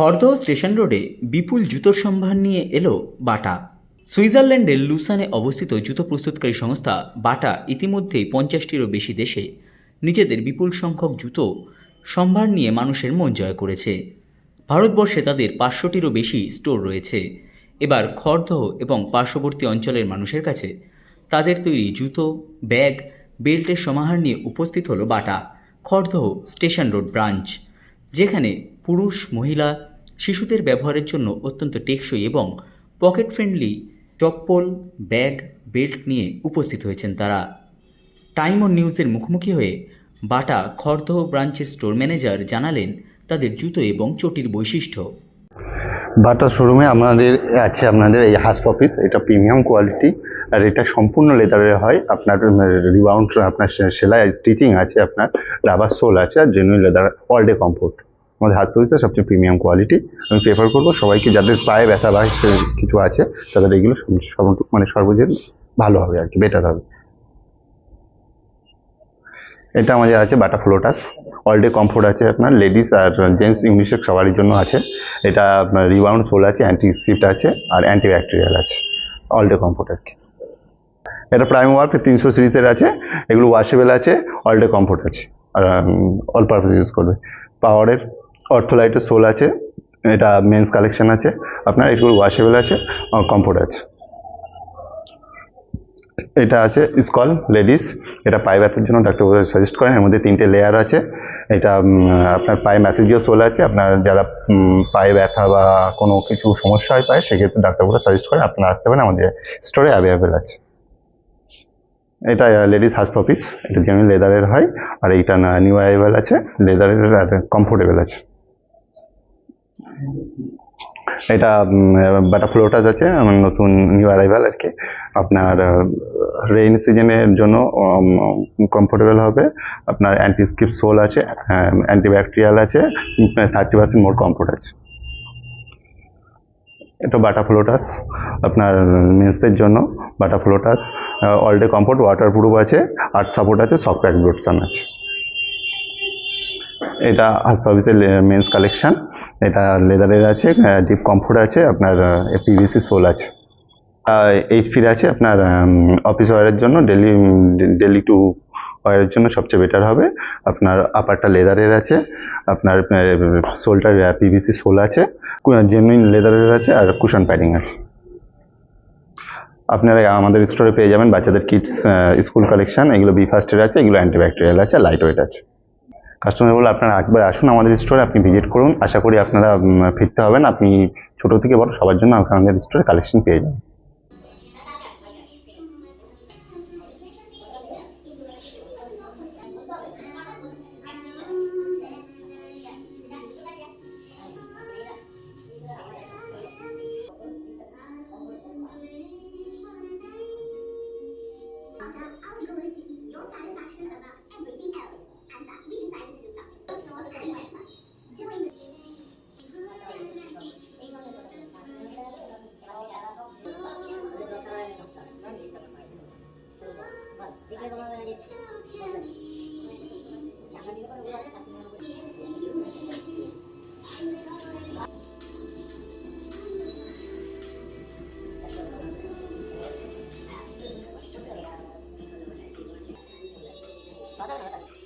Khardah station রোডে বিপুল জুতোর সম্ভার নিয়ে এলো বাটা। সুইজারল্যান্ডের লুসানে অবস্থিত জুতো প্রস্তুতকারী সংস্থা বাটা ইতিমধ্যেই পঞ্চাশটিরও বেশি দেশে নিজেদের বিপুল সংখ্যক জুতো সম্ভার নিয়ে মানুষের মন জয় করেছে। ভারতবর্ষে তাদের পাঁচশোটিরও বেশি স্টোর রয়েছে। এবার খড়দহ এবং পার্শ্ববর্তী অঞ্চলের মানুষের কাছে তাদের তৈরি জুতো, ব্যাগ, বেল্টের সমাহার নিয়ে উপস্থিত হলো Bata. Khardah station road branch, যেখানে পুরুষ, মহিলা শিশুদের ব্যবহারের জন্য অত্যন্ত টেকসই এবং পকেট ফ্রেন্ডলি চপ্পল, ব্যাগ, বেল্ট নিয়ে উপস্থিত হয়েছেন তারা। টাইম ও নিউজের মুখোমুখি হয়ে বাটা খড়দহ ব্রাঞ্চের স্টোর ম্যানেজার জানালেন তাদের জুতো এবং চটির বৈশিষ্ট্য। বাটা শোরুমে আমাদের আছে আপনাদের এই হাস অফিস এটা প্রিমিয়াম কোয়ালিটি আর এটা সম্পূর্ণ লেদারের হয়। আপনার রিবাউন্ড আপনার সেলাই, স্টিচিং আছে আপনার, রাবার সোল আছে আর genuine leather all day comfort আমাদের হাত অফিসের সবচেয়ে প্রিমিয়াম কোয়ালিটি আমি প্রেফার করব সবাইকে যাদের পায়ে ব্যথা বা কিছু আছে, তাদের এগুলো মানে সর্বজন ভালো হবে আর কি বেটার হবে। এটা আমাদের আছে Bata Floatz all day comfort আছে আপনার লেডিস আর জেন্টস ইউনিসেক্স সবারই জন্য আছে। এটা আপনার রিবাউন্ড সোল আছে অ্যান্টি সিট আছে আর অ্যান্টি ব্যাকটেরিয়াল আছে। অল ডে কমফোর্ট আর কি। এটা প্রাইম ওয়ার্ক তিনশো সিরিজের আছে, এগুলো ওয়াশেবেল আছে অল ডে কমফোর্ট আছে। আর অল পারপাস ইউজ করবে। পাওয়ারের অর্থোলাইটের সোল আছে, এটা মেন্স কালেকশন আছে, আপনার এগুলো ওয়াশেবল আছে কমফোর্ট আছে। এটা আছে স্কল লেডিস, এটা পায়ে ব্যথার জন্য ডাক্তারবাবু সাজেস্ট করেন, এর মধ্যে তিনটে লেয়ার আছে। এটা আপনার পায়ে ম্যাসেজিও সোল আছে, আপনার যারা পায়ে ব্যথা বা কোনো কিছু সমস্যা হয় পায়ে, সেক্ষেত্রে ডাক্তারবাবুরা সাজেস্ট করেন, আপনারা আসতে পারেন, আমাদের স্টোরে অ্যাভেলেবেল আছে। এটা লেডিস হাস পপিস এটা যেমন লেদারের হয়, আর এইটা নিউ অ্যাভেলেবেল আছে লেদারের আর কমফোর্টেবল আছে। এটা বাটা ফ্লোটাস আছে নতুন নিউ অ্যারাইভাল আর কি। আপনার রেইন সিজনের জন্য কমফোর্টেবল হবে। আপনার অ্যান্টি স্কিপ সোল আছে অ্যান্টি ব্যাকটেরিয়াল আছে থার্টি পার্সেন্ট মোর কমফোর্ট আছে। এটা বাটা ফ্লোটাস আপনার মেন্সদের জন্য Bata Floatz all day comfort waterproof আছে আর্ট সাপোর্ট আছে সফট প্যাক ব্রোডসান আছে। এটা হাসপাবিসের মেন্স কালেকশন এটা লেদারের আছে ডিপ কমফোর্ট আছে, আপনার পিভিসি সোল আছে। এইচপির আছে আপনার অফিস ওয়ারের জন্য ডেলি ডেলি টু ওয়ারের জন্য সবচেয়ে বেটার হবে। আপনার আপারটা লেদারের আছে, আপনার সোলটার পিভিসি সোল আছে জেনুইন লেদারের আছে, আর কুশন প্যাডিং আছে। আপনারা আমাদের স্টোরে পেয়ে যাবেন বাচ্চাদের কিডস স্কুল কালেকশন এগুলো বি ফার্স্টের আছে, এগুলো অ্যান্টিব্যাকটেরিয়াল আছে লাইট ওয়েট আছে। কাস্টমার বলে আপনারা একবার আসুন আমাদের স্টোরে আপনি ভিজিট করুন। আশা করি আপনারা ফিরতে হবেন। আপনি ছোট থেকে বড়, সবার জন্য আমাদের স্টোরে কালেকশন পেয়ে যাবেন। পিঠের কলা হয়ে যাচ্ছে চাকা দিলে পরে ওগুলো আছে চারশো টাকা করে সাধারণ